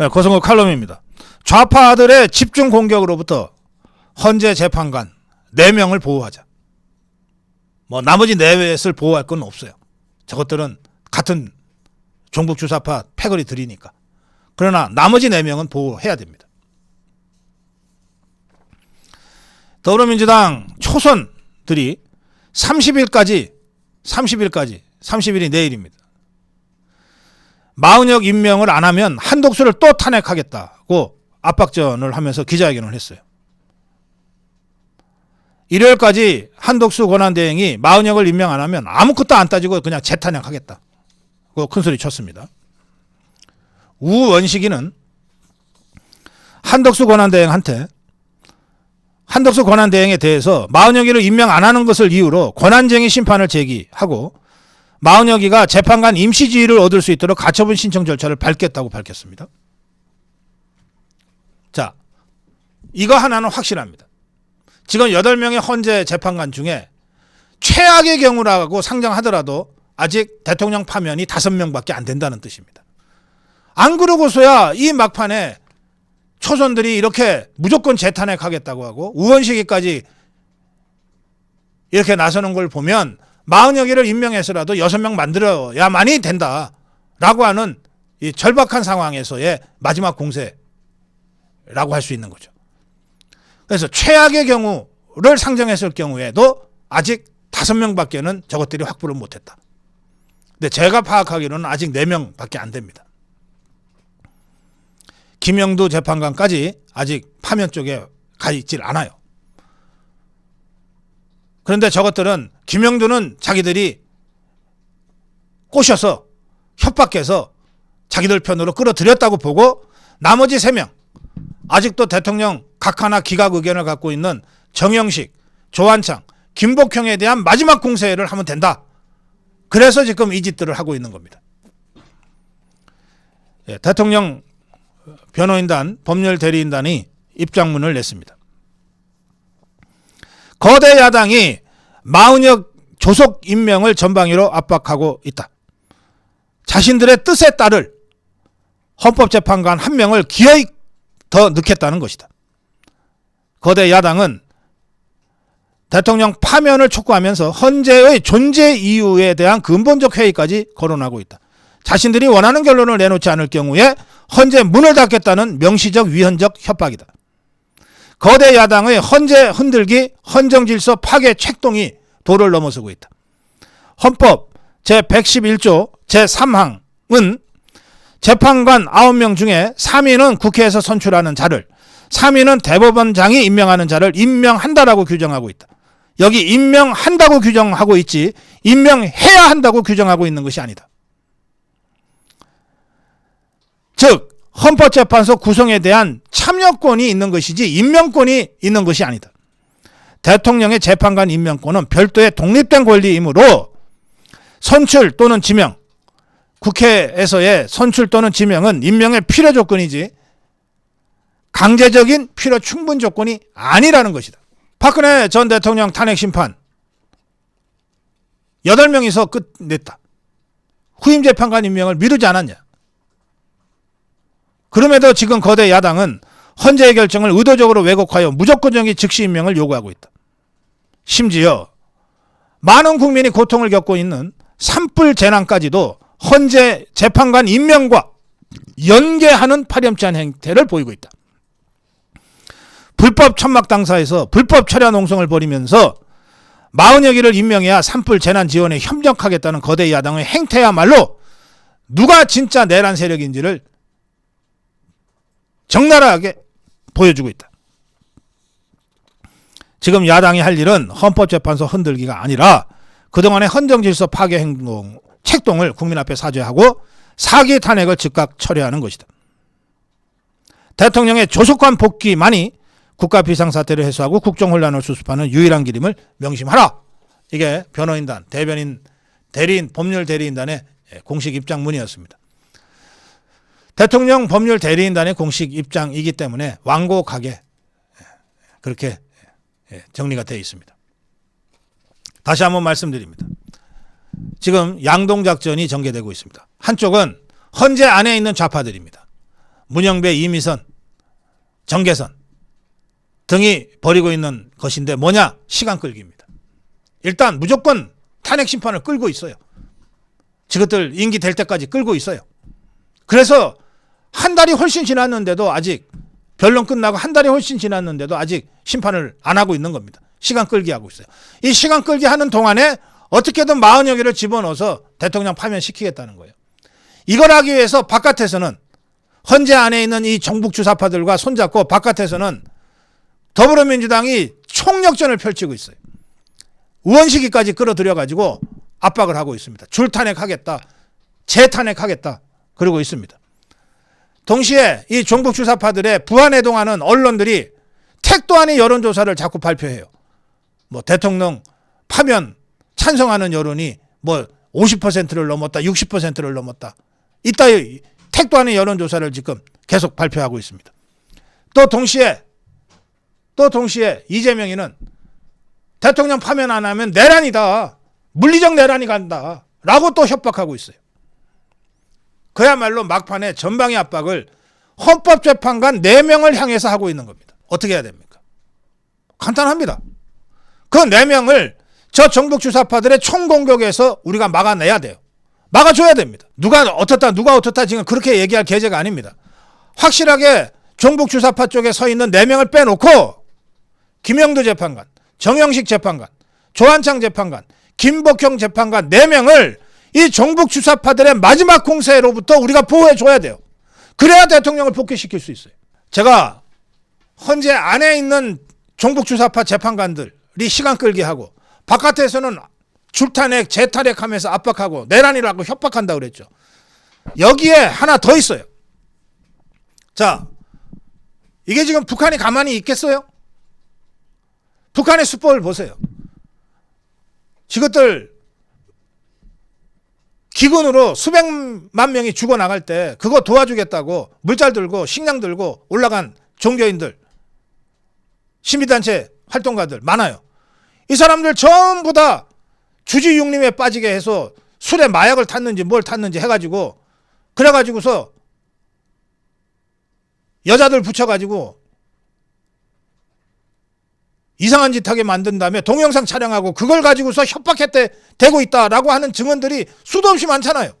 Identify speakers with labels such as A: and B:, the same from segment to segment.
A: 네, 고성호 칼럼입니다. 좌파들의 집중 공격으로부터 헌재 재판관 4명을 보호하자. 뭐 나머지 내외를 보호할 건 없어요. 저것들은 같은 종북 주사파 패거리 들이니까. 그러나 나머지 4명은 보호해야 됩니다. 더불어민주당 초선들이 30일까지 30일까지 30일이 내일입니다. 마은혁 임명을 안 하면 한독수를 또 탄핵하겠다고 압박전을 하면서 기자회견을 했어요. 일요일까지 한독수 권한대행이 마은혁을 임명 안 하면 아무것도 안 따지고 그냥 재탄핵하겠다. 그 큰소리 쳤습니다. 우원식이는 한덕수 권한대행한테 한덕수 권한대행에 대해서 마은혁이를 임명 안 하는 것을 이유로 권한쟁의 심판을 제기하고 마은혁이가 재판관 임시지위를 얻을 수 있도록 가처분 신청 절차를 밟겠다고 밝혔습니다. 자, 이거 하나는 확실합니다. 지금 8명의 헌재 재판관 중에 최악의 경우라고 상정하더라도 아직 대통령 파면이 5명밖에 안 된다는 뜻입니다. 안 그러고서야 이 막판에 초선들이 이렇게 무조건 재탄핵 하겠다고 하고 우원식이까지 이렇게 나서는 걸 보면 마흔여기를 임명해서라도 여섯 명 만들어야만이 된다라고 하는 이 절박한 상황에서의 마지막 공세라고 할 수 있는 거죠. 그래서 최악의 경우를 상정했을 경우에도 아직 다섯 명밖에는 저것들이 확보를 못했다. 근데 제가 파악하기로는 아직 네 명밖에 안 됩니다. 김영두 재판관까지 아직 파면 쪽에 가 있질 않아요. 그런데 저것들은 김영두는 자기들이 꼬셔서 협박해서 자기들 편으로 끌어들였다고 보고 나머지 세명 아직도 대통령 각하나 기각 의견을 갖고 있는 정영식, 조한창, 김복형에 대한 마지막 공세를 하면 된다. 그래서 지금 이 짓들을 하고 있는 겁니다. 예, 대통령 변호인단, 법률 대리인단이 입장문을 냈습니다. 거대 야당이 마은혁 조속 임명을 전방위로 압박하고 있다. 자신들의 뜻에 따를 헌법재판관 한 명을 기어이 더 넣겠다는 것이다. 거대 야당은 대통령 파면을 촉구하면서 헌재의 존재 이유에 대한 근본적 회의까지 거론하고 있다. 자신들이 원하는 결론을 내놓지 않을 경우에 헌재 문을 닫겠다는 명시적 위헌적 협박이다. 거대 야당의 헌재 흔들기, 헌정 질서 파괴 책동이 도를 넘어서고 있다. 헌법 제111조 제3항은 재판관 9명 중에 3인은 국회에서 선출하는 자를 3인은 대법원장이 임명하는 자를 임명한다라고 규정하고 있다. 여기 임명한다고 규정하고 있지 임명해야 한다고 규정하고 있는 것이 아니다. 즉 헌법재판소 구성에 대한 참여권이 있는 것이지 임명권이 있는 것이 아니다. 대통령의 재판관 임명권은 별도의 독립된 권리이므로 선출 또는 지명, 국회에서의 선출 또는 지명은 임명의 필요 조건이지 강제적인 필요 충분 조건이 아니라는 것이다. 박근혜 전 대통령 탄핵 심판 8명이서 끝냈다. 후임 재판관 임명을 미루지 않았냐? 그럼에도 지금 거대 야당은 헌재의 결정을 의도적으로 왜곡하여 무조건적인 즉시 임명을 요구하고 있다. 심지어 많은 국민이 고통을 겪고 있는 산불 재난까지도 헌재 재판관 임명과 연계하는 파렴치한 행태를 보이고 있다. 불법 천막 당사에서 불법 철야 농성을 벌이면서 마흔여 기를 임명해야 산불 재난 지원에 협력하겠다는 거대 야당의 행태야말로 누가 진짜 내란 세력인지를 적나라하게 보여주고 있다. 지금 야당이 할 일은 헌법재판소 흔들기가 아니라 그동안의 헌정질서 파괴 행동, 책동을 국민 앞에 사죄하고 사기 탄핵을 즉각 처리하는 것이다. 대통령의 조속한 복귀만이 국가 비상사태를 해소하고 국정혼란을 수습하는 유일한 길임을 명심하라. 이게 변호인단, 대변인, 대리인, 법률 대리인단의 공식 입장문이었습니다. 대통령 법률 대리인단의 공식 입장이기 때문에 완곡하게 그렇게 정리가 되어 있습니다. 다시 한번 말씀드립니다. 지금 양동작전이 전개되고 있습니다. 한쪽은 헌재 안에 있는 좌파들입니다. 문영배, 이미선, 정계선 등이 벌이고 있는 것인데 뭐냐? 시간 끌기입니다. 일단 무조건 탄핵 심판을 끌고 있어요. 저것들 임기 될 때까지 끌고 있어요. 그래서 한 달이 훨씬 지났는데도 아직 변론 끝나고 한 달이 훨씬 지났는데도 아직 심판을 안 하고 있는 겁니다. 시간 끌기 하고 있어요. 이 시간 끌기 하는 동안에 어떻게든 마흔여 개를 집어넣어서 대통령 파면시키겠다는 거예요. 이걸 하기 위해서 바깥에서는 헌재 안에 있는 이 정북 주사파들과 손잡고 바깥에서는 더불어민주당이 총력전을 펼치고 있어요. 의원시기까지 끌어들여 가지고 압박을 하고 있습니다. 줄탄핵하겠다. 재탄핵하겠다. 그러고 있습니다. 동시에 이 종북 주사파들의 부안해동하는 언론들이 택도 아닌 여론조사를 자꾸 발표해요. 뭐 대통령 파면 찬성하는 여론이 뭐 50%를 넘었다, 60%를 넘었다. 이따위 택도 아닌 여론조사를 지금 계속 발표하고 있습니다. 또 동시에 또 동시에 이재명이는 대통령 파면 안 하면 내란이다. 물리적 내란이 간다. 라고 또 협박하고 있어요. 그야말로 막판에 전방위 압박을 헌법재판관 4명을 향해서 하고 있는 겁니다. 어떻게 해야 됩니까? 간단합니다. 그 4명을 저 정북 주사파들의 총공격에서 우리가 막아내야 돼요. 막아줘야 됩니다. 누가 어떻다, 누가 어떻다 지금 그렇게 얘기할 계제가 아닙니다. 확실하게 종북 주사파 쪽에 서 있는 4명을 빼놓고 김영도 재판관, 정영식 재판관, 조한창 재판관, 김복형 재판관 4명을 이 종북 주사파들의 마지막 공세로부터 우리가 보호해 줘야 돼요. 그래야 대통령을 복귀시킬 수 있어요. 제가 헌재 안에 있는 종북 주사파 재판관들이 시간 끌게 하고 바깥에서는 줄탄핵, 재탄핵 하면서 압박하고 내란이라고 협박한다 그랬죠. 여기에 하나 더 있어요. 자, 이게 지금 북한이 가만히 있겠어요? 북한의 수법을 보세요. 저것들 기근으로 수백만 명이 죽어나갈 때 그거 도와주겠다고 물잘 들고 식량 들고 올라간 종교인들, 시민단체 활동가들 많아요. 이 사람들 전부 다 주지육림에 빠지게 해서 술에 마약을 탔는지 뭘 탔는지 해가지고 그래가지고서 여자들 붙여가지고 이상한 짓 하게 만든 다음에 동영상 촬영하고 그걸 가지고서 협박했대 되고 있다라고 하는 증언들이 수도 없이 많잖아요.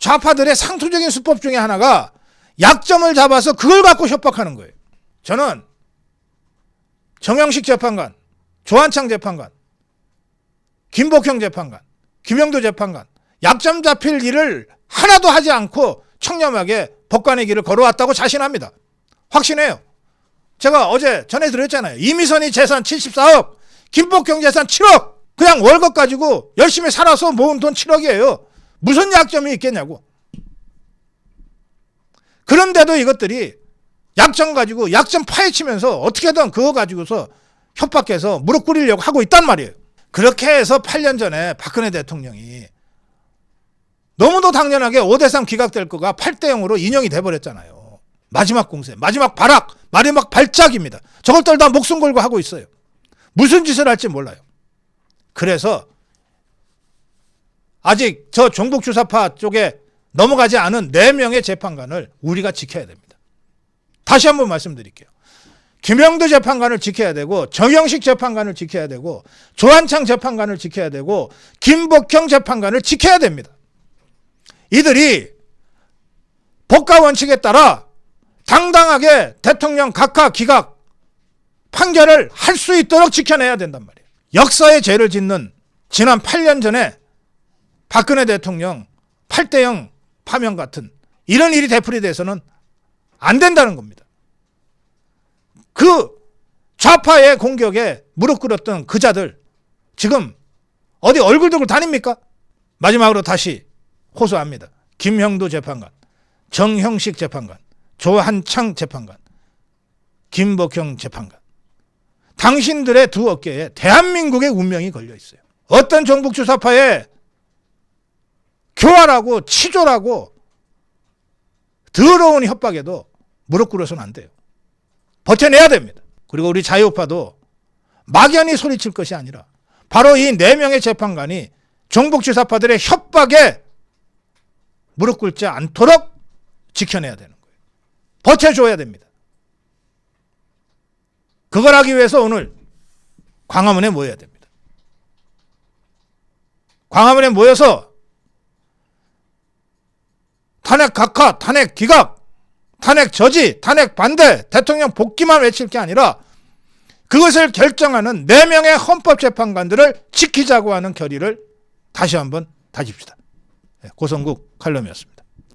A: 좌파들의 상투적인 수법 중에 하나가 약점을 잡아서 그걸 갖고 협박하는 거예요. 저는 정영식 재판관, 조한창 재판관, 김복형 재판관, 김영도 재판관 약점 잡힐 일을 하나도 하지 않고 청렴하게 법관의 길을 걸어왔다고 자신합니다. 확신해요. 제가 어제 전해드렸잖아요. 이미선이 재산 74억, 김복형 재산 7억. 그냥 월급 가지고 열심히 살아서 모은 돈 7억이에요. 무슨 약점이 있겠냐고. 그런데도 이것들이 약점 가지고 약점 파헤치면서 어떻게든 그거 가지고서 협박해서 무릎 꿇으려고 하고 있단 말이에요. 그렇게 해서 8년 전에 박근혜 대통령이 너무도 당연하게 5대3 기각될 거가 8대0으로 인용이 돼버렸잖아요. 마지막 공세, 마지막 발악, 마지막 발작입니다. 저걸 떨다 목숨 걸고 하고 있어요. 무슨 짓을 할지 몰라요. 그래서 아직 저 종북 주사파 쪽에 넘어가지 않은 4명의 재판관을 우리가 지켜야 됩니다. 다시 한번 말씀드릴게요. 김영도 재판관을 지켜야 되고 정영식 재판관을 지켜야 되고 조한창 재판관을 지켜야 되고 김복형 재판관을 지켜야 됩니다. 이들이 법과 원칙에 따라 당당하게 대통령 각하 기각 판결을 할 수 있도록 지켜내야 된단 말이에요. 역사의 죄를 짓는 지난 8년 전에 박근혜 대통령 8대0 파면 같은 이런 일이 되풀이 돼서는 안 된다는 겁니다. 그 좌파의 공격에 무릎 꿇었던 그 자들 지금 어디 얼굴 들고 다닙니까? 마지막으로 다시 호소합니다. 김형도 재판관, 정형식 재판관, 조한창 재판관, 김복형 재판관. 당신들의 두 어깨에 대한민국의 운명이 걸려 있어요. 어떤 정북 주사파에 교활하고 치졸하고 더러운 협박에도 무릎 꿇어서는 안 돼요. 버텨내야 됩니다. 그리고 우리 자유파도 막연히 소리칠 것이 아니라 바로 이 네 명의 재판관이 정북 주사파들의 협박에 무릎 꿇지 않도록 지켜내야 되는. 버텨줘야 됩니다. 그걸 하기 위해서 오늘 광화문에 모여야 됩니다. 광화문에 모여서 탄핵 각하, 탄핵 기각, 탄핵 저지, 탄핵 반대, 대통령 복귀만 외칠 게 아니라 그것을 결정하는 네명의 헌법재판관들을 지키자고 하는 결의를 다시 한번 다집시다. 네, 고성국 칼럼이었습니다.